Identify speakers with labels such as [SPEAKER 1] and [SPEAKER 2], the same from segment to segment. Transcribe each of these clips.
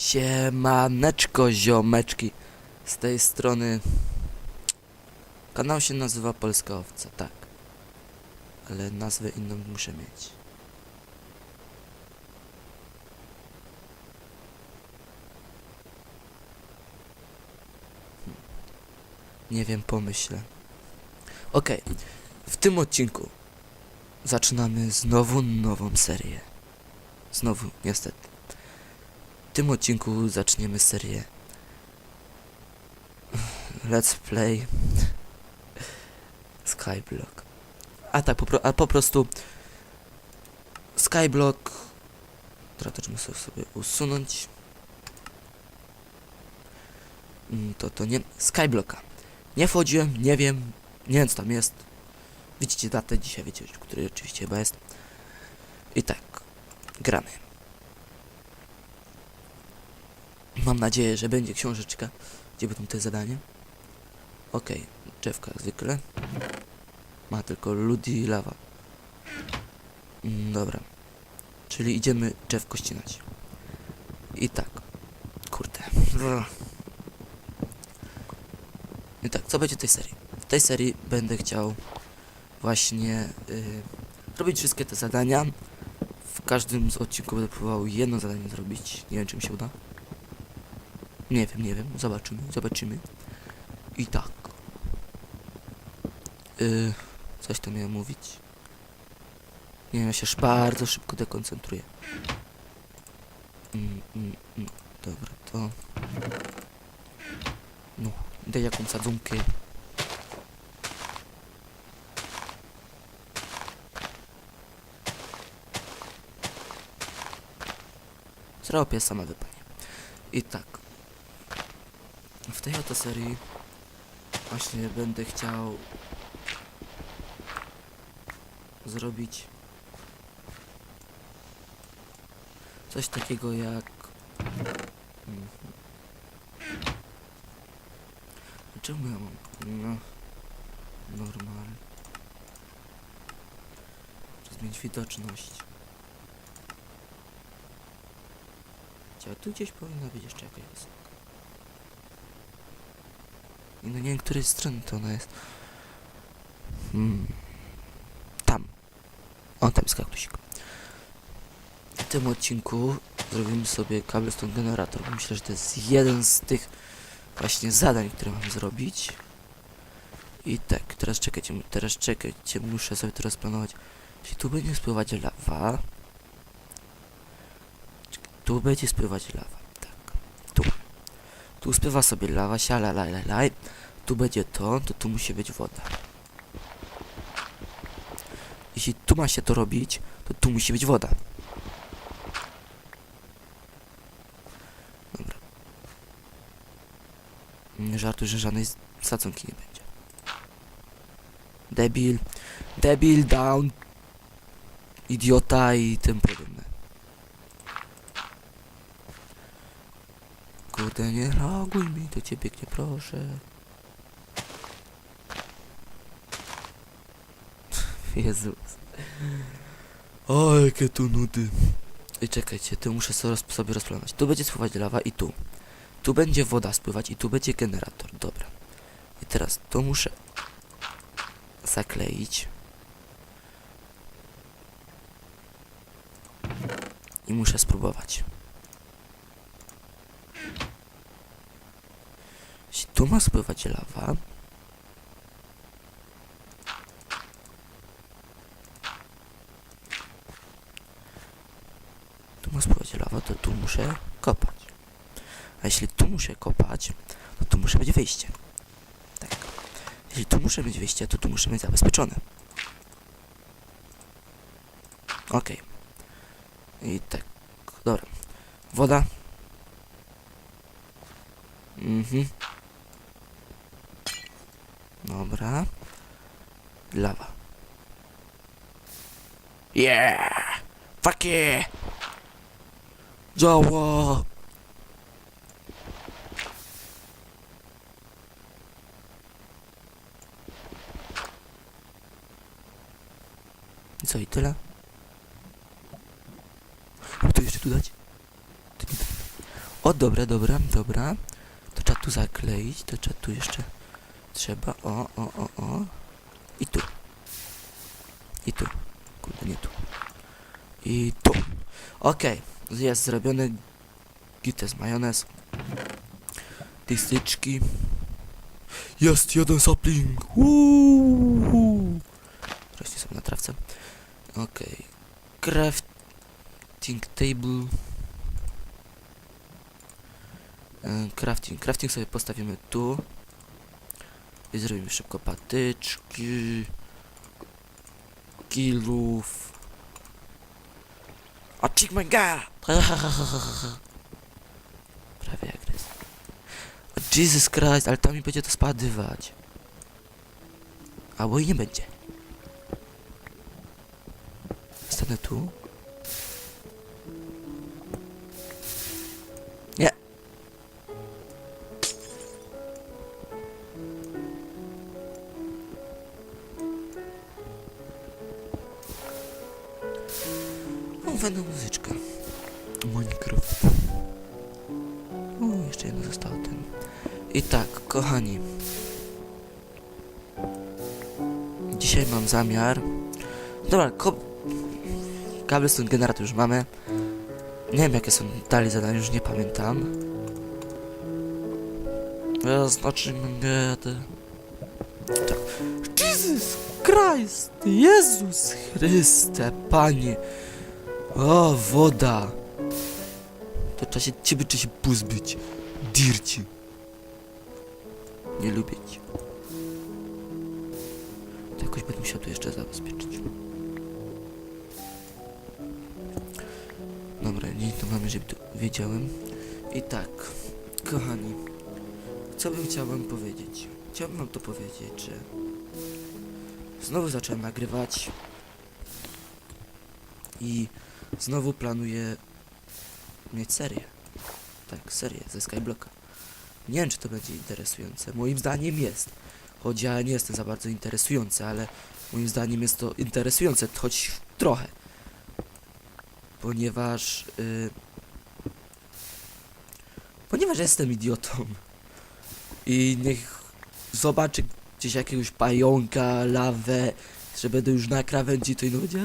[SPEAKER 1] Siemaneczko ziomeczki. Z tej strony Kanał się nazywa Polska Owca, tak. Ale nazwę inną muszę mieć. Hmm. Nie wiem, pomyślę. Okej, w tym odcinku Zaczynamy znowu nową serię. Znowu, niestety tym odcinku zaczniemy serię. Let's Play Skyblock. A tak, po, a po prostu Skyblock Teraz to sobie, sobie usunąć. Mm, To to nie Skyblocka Nie wchodziłem, nie wiem Nie wiem co tam jest. Widzicie datę, dzisiaj wiecie, który oczywiście chyba jest. I tak Gramy Mam nadzieję, że będzie książeczka, gdzie będą te zadania. Okej, drzewka jak zwykle. Ma tylko ludi i lawa. Mm, dobra. Czyli idziemy drzewko ścinać. I tak. Kurde. I tak, co będzie w tej serii? W tej serii będę chciał właśnie y, robić wszystkie te zadania. W każdym z odcinków będę próbował jedno zadanie zrobić. Nie wiem, czy mi się uda. Nie wiem, nie wiem. Zobaczymy, zobaczymy. I tak. Yy, coś to miałem mówić. Nie wiem, ja się bardzo szybko dekoncentruję. Mm, mm, mm. Dobra, to... No, daj jakąś sadzonkę. Zrobię sama wypanie. I tak. W tej oto serii właśnie będę chciał zrobić coś takiego jak Mhm. czemu ja mam no normal zmienić widoczność Chciała tu gdzieś powinna być jeszcze jakaś osa. No nie wiem, której strony to ona jest. Hmm. Tam. O, tam jest kaktusik. W tym odcinku zrobimy sobie cobblestone generator, myślę, że to jest jeden z tych właśnie zadań, które mam zrobić. I tak, teraz czekajcie, teraz czekajcie, muszę sobie teraz planować. Czyli tu będzie spływać lawa. Tu będzie spływać lawa. Tu spływa sobie lawa, siala, laj, laj, laj. Tu będzie to, to tu musi być woda. Jeśli tu ma się to robić, to tu musi być woda. Dobra. Nie żartuj, że żadnej sadzonki nie będzie. Debil. Debil, down. Idiota i tym podobne. Kurde, nie reaguj mi, do ciebie nie proszę. Jezus. O, jakie tu nudy. I czekajcie, tu muszę so- sobie rozplanować. Tu będzie spływać lawa i tu. Tu będzie woda spływać i tu będzie generator. Dobra. I teraz tu muszę zakleić. I muszę spróbować. Tu ma spływać lawa, tu ma spływać lawa, to tu muszę kopać. A jeśli tu muszę kopać, to tu muszę być wyjście. Tak. Jeśli tu muszę mieć wyjście, to tu muszę mieć zabezpieczone. Okej. I tak. Dobra. Woda. Mhm. Dobra. Lawa. Yeah! Fuck yeah! Działa! Co, i tyle? A to jeszcze tu dać? O, dobra, dobra, dobra. To trzeba tu zakleić, to trzeba tu jeszcze... Trzeba, o, o, o, o. I tu. I tu. Kurde, nie tu. I tu. Okej, jest zrobiony gites majonez. Listyczki. Jest jeden sapling. Uuu. Rośnie sobie na trawce. Okej. Crafting table. E, Crafting. Crafting sobie postawimy tu. I zrobimy szybko patyczki. Kilów. A god! Prawie jak rys. Jesus Christ, ale tam mi będzie to spadywać. Albo i nie będzie. Stanę tu. I tak, kochani. Dzisiaj mam zamiar. Dobra, ko... Cobblestone generator już mamy. Nie wiem jakie są dalej zadania, już nie pamiętam. Ja znaczy get. Tak. Jesus Christ! Jezus Chryste, Panie! O, woda! To trzeba się ciebie trzeba się pozbyć. Dirci. Nie lubię cię. To jakoś będę musiał tu jeszcze zabezpieczyć. Dobra, nie to mamy, żeby tu wiedziałem. I tak, kochani, co bym chciał wam powiedzieć? Chciałbym wam to powiedzieć, że znowu zacząłem nagrywać i znowu planuję mieć serię. Tak, serię ze Skyblocka. Nie wiem, czy to będzie interesujące. Moim zdaniem jest. Choć ja nie jestem za bardzo interesujący, ale moim zdaniem jest to interesujące, choć trochę. Ponieważ... y, ponieważ jestem idiotą. I niech zobaczy gdzieś jakiegoś pająka, lawę, że będę już na krawędzi, to i no będzie...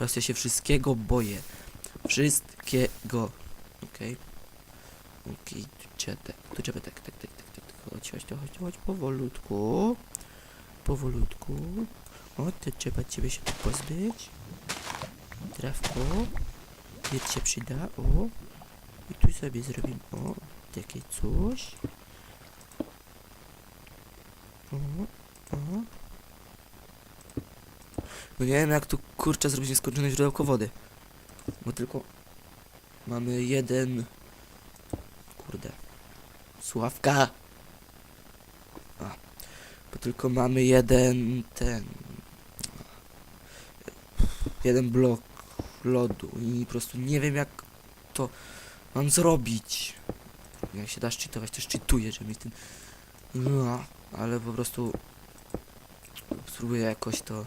[SPEAKER 1] Oraz ja się wszystkiego boję. Wszystkiego. Okej. Okej, tu tak, tu trzeba tak, tak, tak, tak, tak, tak. Chodź, chodź, chodź, chodź, powolutku. Powolutku. O, to trzeba ciebie się tu pozbyć. Trawko. Miecz się przyda, o. I tu sobie zrobimy, o, takie coś. O, o. No nie wiem jak tu kurczę zrobić nieskończone źródełko wody. Bo tylko mamy jeden. Kurde. Sławka! A. Bo tylko mamy jeden ten. Jeden blok lodu i po prostu nie wiem jak to mam zrobić. Jak się da szczytować, to szczytuję, żeby ten. No, ale po prostu spróbuję jakoś to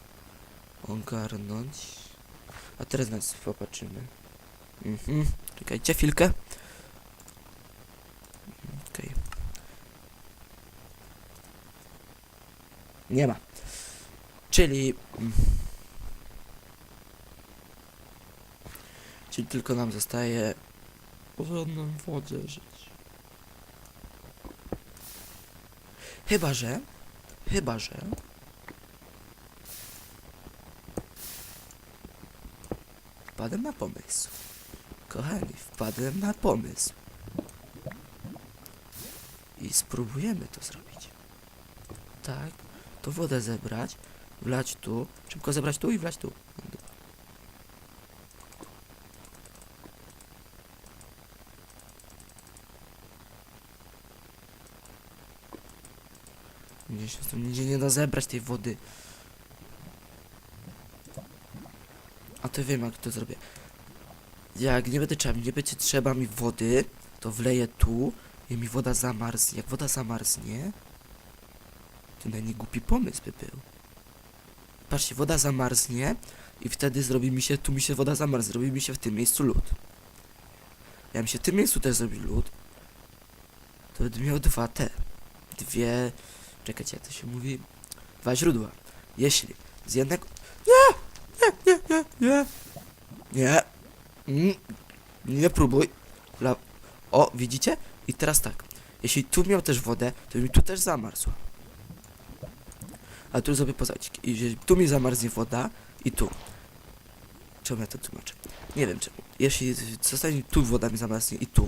[SPEAKER 1] ogarnąć. A teraz nas popatrzymy. Mhm. Czekajcie chwilkę. Okej. Nie ma. Czyli... Czyli tylko nam zostaje w żadnym wodzie żyć. Chyba, że... Chyba, że... Wpadłem na pomysł. Kochani, wpadłem na pomysł. I spróbujemy to zrobić. Tak, to wodę zebrać, wlać tu, szybko zebrać tu i wlać tu. Się tu nigdzie nie da zebrać tej wody. A to wiem jak to zrobię. Jak nie będę trzeba, nie będzie trzeba mi wody, to wleję tu i mi woda zamarznie. Jak woda zamarznie, to na nie głupi pomysł by był. Patrzcie, woda zamarznie i wtedy zrobi mi się, tu mi się woda zamarznie, zrobi mi się w tym miejscu lód. ja bym się w tym miejscu też zrobił lód, to będę miał dwa te, dwie, czekajcie, jak to się mówi, dwa źródła. Jeśli z jednego, nie, nie, nie, nie, nie, nie, Mm, nie próbuj, o, widzicie? I teraz tak, jeśli tu miał też wodę, to mi tu też zamarzło. A tu zrobię pozacik. I tu mi zamarznie woda i tu. Czemu ja to tłumaczę? Nie wiem czemu. Jeśli zostanie tu woda mi zamarznie i tu,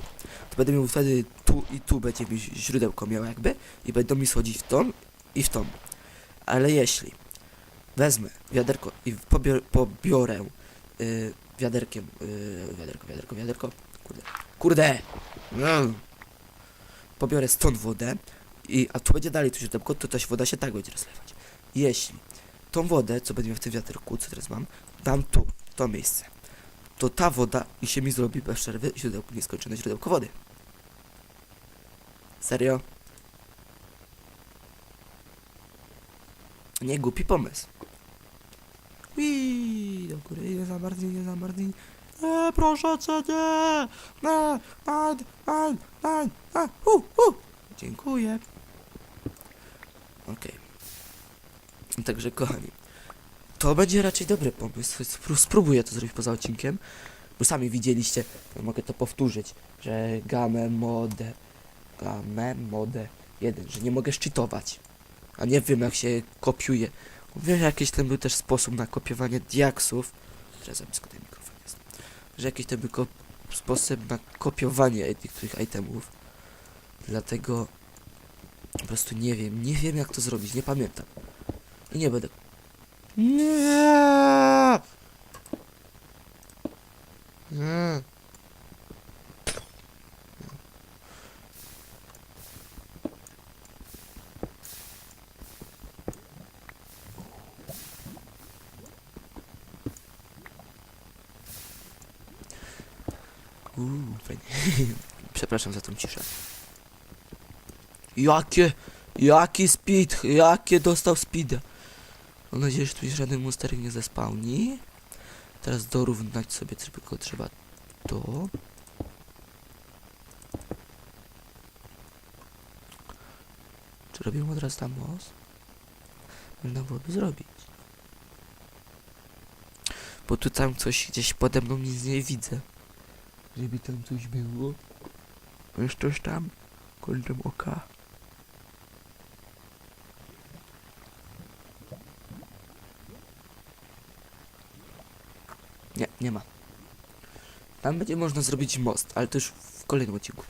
[SPEAKER 1] to będę miał wtedy tu i tu będzie mi źródełko miało jakby i będą mi schodzić w tą i w tą. Ale jeśli wezmę wiaderko i pobior, pobiorę y, wiaderkiem, y, wiaderko, wiaderko, wiaderko, kurde, kurde, mm. pobiorę stąd wodę i, a tu będzie dalej to źródełko, to ta woda się tak będzie rozlewać. Jeśli tą wodę, co będę miał w tym wiaderku, co teraz mam, dam tu, w to miejsce, to ta woda i się mi zrobi bez przerwy źródełko, nieskończone źródełko wody. Serio? Nie głupi pomysł. Ui, do góry, nie zamarznij, nie zamarznij. Nie, proszę cię, nie! Nie, nie, nie, nie, nie, u, u. Dziękuję. Okej. Także kochani, to będzie raczej dobry pomysł. Spró- Spróbuję to zrobić poza odcinkiem, bo sami widzieliście, mogę to powtórzyć, że gamę modę, gamę modę 1, że nie mogę szczytować, a nie wiem jak się kopiuje. Wiem, że jakiś ten był też sposób na kopiowanie diaksów, teraz blisko ten mikrofon jest, że jakiś ten był sposób na kopiowanie niektórych itemów, dlatego po prostu nie wiem, nie wiem jak to zrobić, nie pamiętam. I nie będę. Nie! Nie. Uuu, fajnie. Przepraszam za tą ciszę. Jakie, jaki speed, jakie dostał speeda. Mam nadzieję, że tu już żaden monster nie zespałni. Teraz dorównać sobie tylko trzeba to. Czy robimy od razu tam most? Można byłoby zrobić. Bo tu tam coś gdzieś pode mną nic nie widzę. Żeby tam coś było. Jest coś tam? Kątem oka. Nie, nie ma. Tam będzie można zrobić most, ale to już w kolejnym odcinku.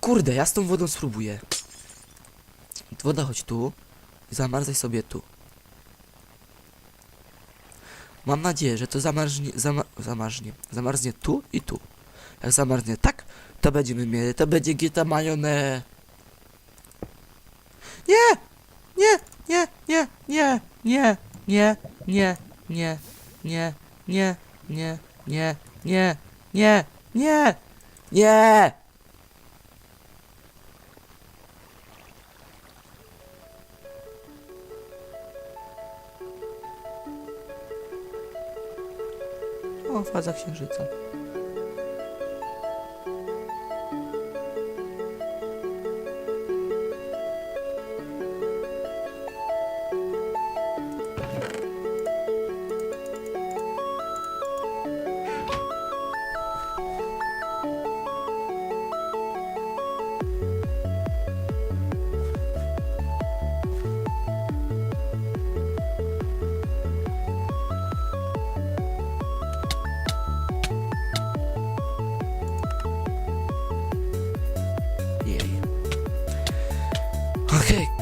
[SPEAKER 1] Kurde, ja z tą wodą spróbuję. Woda chodź tu i zamarzaj sobie tu. Mam nadzieję, że to zamarznie, zama, zamarznie, zamarznie tu i tu. Jak zamarznie tak, to będziemy mieli, to będzie gita majone. Nie! Nie! Nie! Nie! Nie! Nie! Nie! Nie! Nie! Nie! Nie! Nie! Nie! Nie! Nie! Nie! Nie! O, faza księżyca.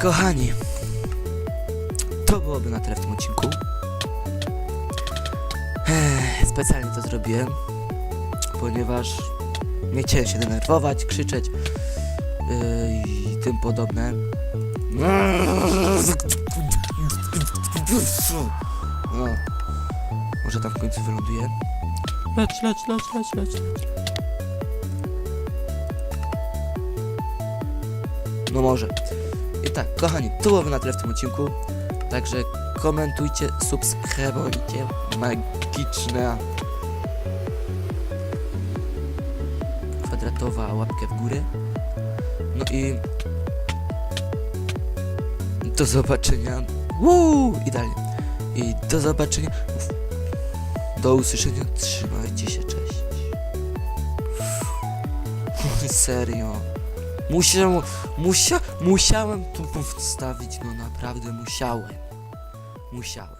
[SPEAKER 1] Kochani. To byłoby na tyle w tym odcinku. Specjalnie to zrobiłem, ponieważ nie chciałem się denerwować, krzyczeć yy, i tym podobne. No. Może tam w końcu wyląduje. Leć, leć, leć, leć, leć. No może. I tak, kochani, to byłoby na tyle w tym odcinku. Także komentujcie, subskrybujcie. Magiczne. kwadratowa, łapkę w górę. No i do zobaczenia. Woo! I dalej. I do zobaczenia. Do usłyszenia. Trzymajcie się, cześć. Serio. Musiał, musia, musiałem tu wstawić, no naprawdę musiałem. Musiałem.